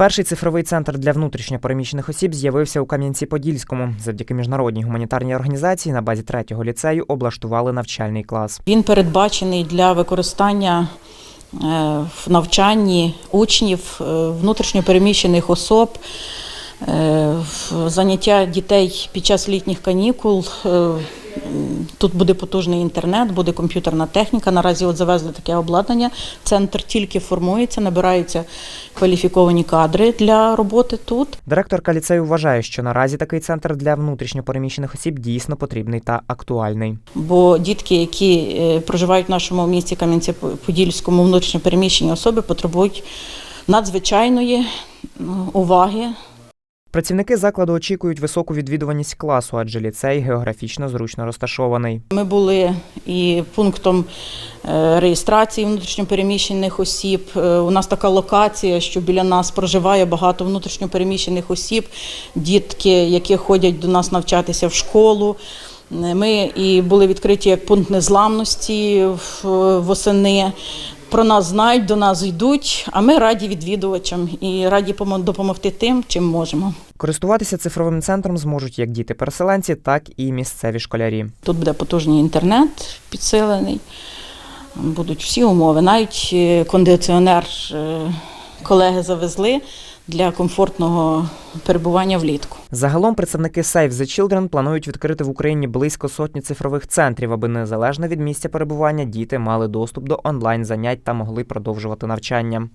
Перший цифровий центр для внутрішньопереміщених осіб з'явився у Кам'янці-Подільському. Завдяки міжнародній гуманітарній організації на базі третього ліцею облаштували навчальний клас. Він передбачений для використання е, в навчанні учнів, е, внутрішньопереміщених особ, е, заняття дітей під час літніх канікул. Тут буде потужний інтернет, буде комп'ютерна техніка. Наразі от завезли таке обладнання. Центр тільки формується, набираються кваліфіковані кадри для роботи тут. Директорка ліцею вважає, що наразі такий центр для внутрішньопереміщених осіб дійсно потрібний та актуальний. Бо дітки, які е, проживають в нашому місті Кам'янці-Подільському, внутрішньо переміщені особи, потребують надзвичайної ну, уваги. Працівники закладу очікують високу відвідуваність класу, адже ліцей географічно зручно розташований. Ми були і пунктом е, реєстрації внутрішньопереміщених осіб. Е, У нас така локація, що біля нас проживає багато внутрішньопереміщених осіб, дітки, які ходять до нас навчатися в школу. Ми і були відкриті як пункт незламності восени. Про нас знають, до нас йдуть, а ми раді відвідувачам і раді допомогти тим, чим можемо. Користуватися цифровим центром зможуть як діти-переселенці, так і місцеві школярі. Тут буде потужний інтернет підсилений, будуть всі умови. Навіть е, кондиціонер е, колеги завезли для комфортного перебування влітку. Загалом представники Save the Children планують відкрити в Україні близько сотні цифрових центрів, аби незалежно від місця перебування діти мали доступ до онлайн занять та могли продовжувати навчання.